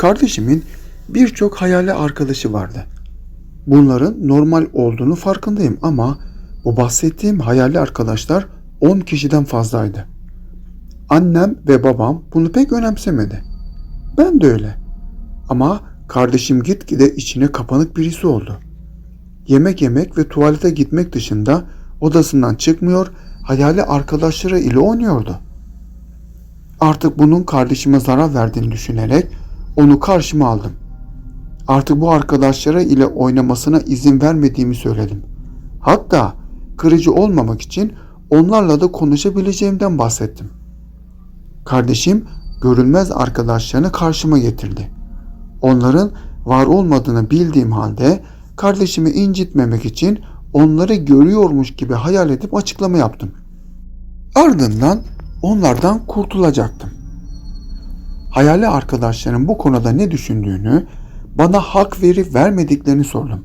Kardeşimin birçok hayali arkadaşı vardı. Bunların normal olduğunu farkındayım ama bu bahsettiğim hayali arkadaşlar 10 kişiden fazlaydı. Annem ve babam bunu pek önemsemedi. Ben de öyle. Ama kardeşim gitgide içine kapanık birisi oldu. Yemek yemek ve tuvalete gitmek dışında odasından çıkmıyor, hayali arkadaşları ile oynuyordu. Artık bunun kardeşime zarar verdiğini düşünerek onu karşıma aldım. Artık bu arkadaşları ile oynamasına izin vermediğimi söyledim. Hatta kırıcı olmamak için onlarla da konuşabileceğimden bahsettim. Kardeşim görünmez arkadaşlarını karşıma getirdi. Onların var olmadığını bildiğim halde kardeşimi incitmemek için onları görüyormuş gibi hayal edip açıklama yaptım. Ardından onlardan kurtulacaktım. Hayali arkadaşların bu konuda ne düşündüğünü, bana hak verip vermediklerini sordum.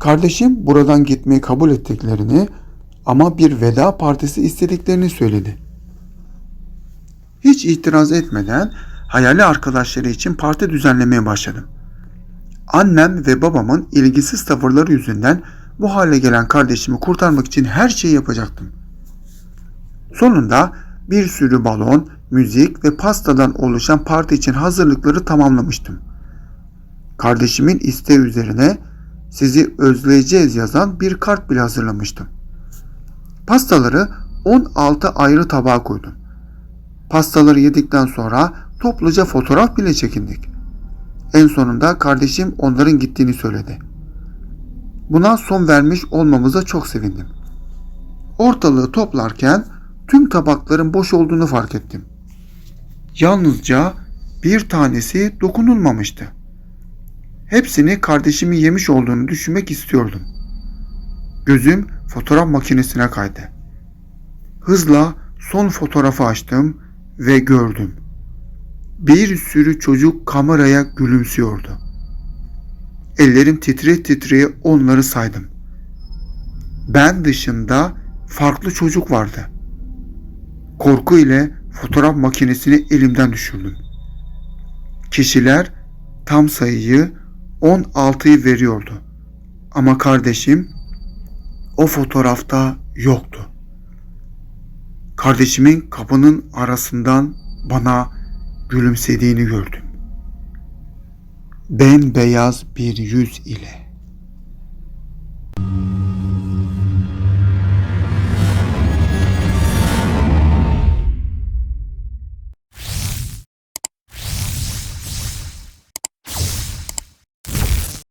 Kardeşim buradan gitmeyi kabul ettiklerini ama bir veda partisi istediklerini söyledi. Hiç itiraz etmeden hayali arkadaşları için parti düzenlemeye başladım. Annem ve babamın ilgisiz tavırları yüzünden bu hale gelen kardeşimi kurtarmak için her şeyi yapacaktım. Sonunda bir sürü balon, müzik ve pastadan oluşan parti için hazırlıkları tamamlamıştım. Kardeşimin isteği üzerine sizi özleyeceğiz yazan bir kart bile hazırlamıştım. Pastaları 16 ayrı tabağa koydum. Pastaları yedikten sonra topluca fotoğraf bile çekindik. En sonunda kardeşim onların gittiğini söyledi. Buna son vermiş olmamıza çok sevindim. Ortalığı toplarken tüm tabakların boş olduğunu fark ettim. Yalnızca bir tanesi dokunulmamıştı. Hepsini kardeşimin yemiş olduğunu düşünmek istiyordum. Gözüm fotoğraf makinesine kaydı. Hızla son fotoğrafı açtım ve gördüm. Bir sürü çocuk kameraya gülümsüyordu. Ellerim titre titreye onları saydım. Ben dışında farklı çocuk vardı. Korku ile fotoğraf makinesini elimden düşürdüm. Kişiler tam sayıyı 16'yı veriyordu. Ama kardeşim o fotoğrafta yoktu. Kardeşimin kapının arasından bana gülümsediğini gördüm. Bembeyaz bir yüz ile.